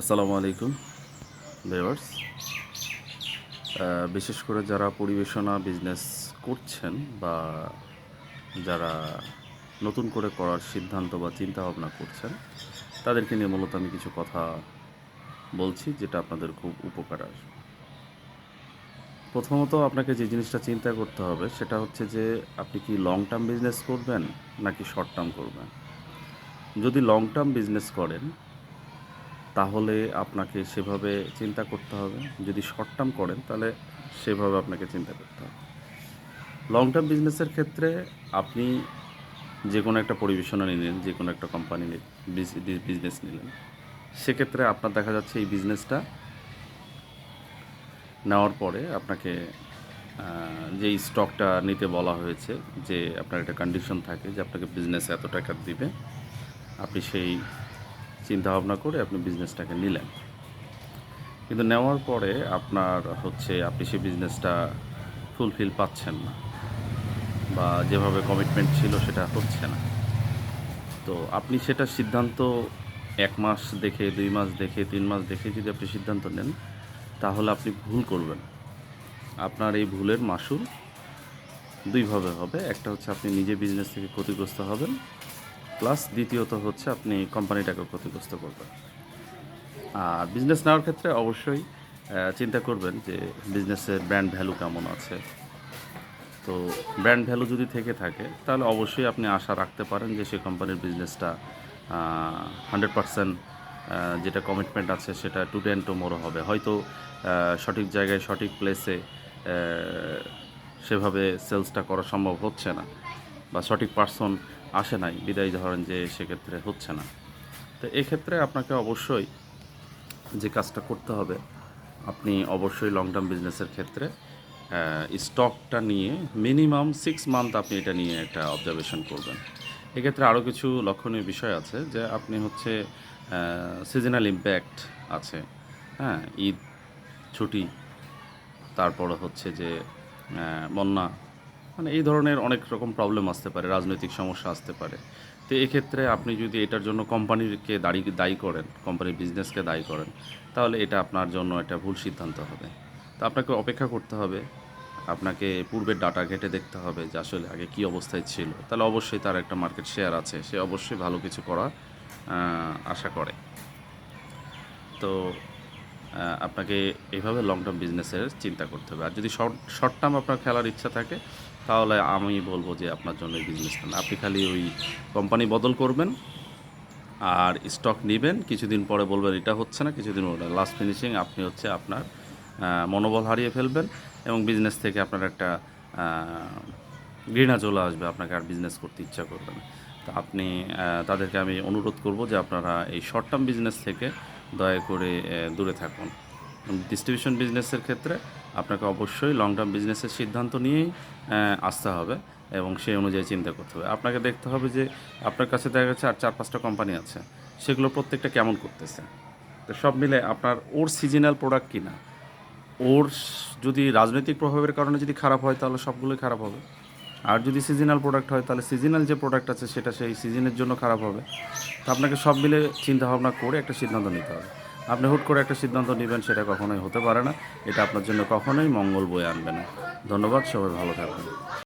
আসসালামু আলাইকুম ভিউয়ার্স বিশেষ করে যারা পরিবেশনা বিজনেস করছেন বা যারা নতুন করে করার সিদ্ধান্ত বা চিন্তা ভাবনা করছেন, তাদেরকে নিয়ে মূলত আমি কিছু কথা বলছি যেটা আপনাদের খুব উপকার আসবে। প্রথমত আপনাকে যে জিনিসটা চিন্তা করতে হবে সেটা হচ্ছে যে আপনি কি লং টার্ম বিজনেস করবেন নাকি শর্ট টার্ম করবেন? যদি লং টার্ম বিজনেস করেন তাহলে আপনাকে সেভাবে চিন্তা করতে হবে। যদি শর্ট টার্ম করেন, তাহলে সেভাবে আপনাকে চিন্তা করতে হবে। লং টার্ম বিজনেসের ক্ষেত্রে আপনি যে কোনো একটা পরিবেশনা নিলেন যে কোনো একটা কোম্পানি বিজনেস নিলেন, সেক্ষেত্রে আপনার দেখা যাচ্ছে এই বিজনেসটা নেওয়ার পরে আপনাকে যে স্টকটা নিতে বলা হয়েছে, যে আপনার একটা কন্ডিশন থাকে যে আপনাকে বিজনেস এত টাকা দিবে, আপনি সেই চিন্তা ভাবনা করে আপনি বিজনেসটাকে নিলেন। কিন্তু নেওয়ার পরে আপনার হচ্ছে আপনি সেই বিজনেসটা ফুলফিল পাচ্ছেন না বা যেভাবে কমিটমেন্ট ছিল সেটা হচ্ছে না। তো আপনি সেটা সিদ্ধান্ত এক মাস দেখে, দুই মাস দেখে, তিন মাস দেখে যদি আপনি সিদ্ধান্ত নেন, তাহলে আপনি ভুল করবেন। আপনার এই ভুলের মাসুল দুইভাবে হবে। একটা হচ্ছে আপনি নিজে বিজনেস থেকে ক্ষতিগ্রস্ত হবেন প্লাস দ্বিতীয়ত হচ্ছে আপনি কোম্পানিটাকে ক্ষতিগ্রস্ত করবেন। আর বিজনেস নেওয়ার ক্ষেত্রে অবশ্যই চিন্তা করবেন যে বিজনেসের ব্র্যান্ড ভ্যালু কেমন আছে। তো ব্র্যান্ড ভ্যালু যদি থেকে থাকে, তাহলে অবশ্যই আপনি আশা রাখতে পারেন যে সেই কোম্পানির বিজনেসটা হান্ড্রেড পারসেন্ট যেটা কমিটমেন্ট আছে সেটা টু টেন টোমোরো হবে। হয়তো সঠিক জায়গায়, সঠিক প্লেসে সেভাবে সেলসটা করা সম্ভব হচ্ছে না বা সঠিক পার্সন আসে নাই, বিদায় ধরেন যে সেক্ষেত্রে হচ্ছে না। তো এক্ষেত্রে আপনাকে অবশ্যই যে কাজটা করতে হবে, আপনি অবশ্যই লং টার্ম বিজনেসের ক্ষেত্রে স্টকটা নিয়ে মিনিমাম সিক্স মান্থ আপনি এটা নিয়ে একটা অবজারভেশন করবেন। এক্ষেত্রে আরও কিছু লক্ষণীয় বিষয় আছে যে আপনি হচ্ছে সিজনাল ইম্প্যাক্ট আছে হ্যাঁ ঈদ, ছুটি, তারপরে হচ্ছে যে বন্যা মানে এই ধরনের অনেক রকম প্রবলেম আসতে পারে রাজনৈতিক সমস্যা আসতে পারে। তো এক্ষেত্রে আপনি যদি এটার জন্য কোম্পানিকে দায়ী দায়ী করেন কোম্পানির বিজনেসকে দায়ী করেন তাহলে এটা আপনার জন্য একটা ভুল সিদ্ধান্ত হবে। তো আপনাকে অপেক্ষা করতে হবে আপনাকে পূর্বের ডাটা ঘেটে দেখতে হবে যে আসলে আগে কী অবস্থায় ছিল। তাহলে অবশ্যই তার একটা মার্কেট শেয়ার আছে সে অবশ্যই ভালো কিছু আহ, আশা করে। তো আপনাকে এইভাবে লং টার্ম বিজনেসের চিন্তা করতে হবে। আর যদি শর্ট শর্ট টার্ম আপনার খেলার ইচ্ছা থাকে তাহলে আমি বলব যে আপনার জন্য এই বিজনেসটা না আপনি খালি ওই কোম্পানি বদল করবেন আর স্টক নেবেন, কিছুদিন পরে বলবেন এটা হচ্ছে না, কিছুদিন পরে লাস্ট ফিনিশিং আপনি হচ্ছে আপনার মনোবল হারিয়ে ফেলবেন এবং বিজনেস থেকে আপনার একটা ঘৃণা চলে আসবে, আপনাকে আর বিজনেস করতে ইচ্ছা করবে না। তো আপনি তাদেরকে আমি অনুরোধ করব যে আপনারা এই শর্ট টার্ম বিজনেস থেকে দয়া করে দূরে থাকুন। ডিস্ট্রিবিউশন বিজনেসের ক্ষেত্রে আপনাকে অবশ্যই লং টার্ম বিজনেসের সিদ্ধান্ত নিয়েই আসতে হবে এবং সেই অনুযায়ী চিন্তা করতে হবে। আপনাকে দেখতে হবে যে আপনার কাছে দেখা যাচ্ছে আর চার পাঁচটা কোম্পানি আছে, সেগুলো প্রত্যেকটা কেমন করতেছে? তো সব মিলে আপনার ওর সিজনাল প্রোডাক্ট কিনা? ওর যদি রাজনৈতিক প্রভাবের কারণে যদি খারাপ হয়, তাহলে সবগুলোই খারাপ হবে। আর যদি সিজনাল প্রোডাক্ট হয়, তাহলে সিজনাল যে প্রোডাক্ট আছে, সেটা সেই সিজনের জন্য খারাপ হবে। তো আপনাকে সব মিলে চিন্তাভাবনা করে একটা সিদ্ধান্ত নিতে হবে। আপনি হুট করে একটা সিদ্ধান্ত নেবেন, সেটা কখনোই হতে পারে না। এটা আপনার জন্য কখনোই মঙ্গল বয়ে আনবে না। ধন্যবাদ, সবাই ভালো থাকবেন।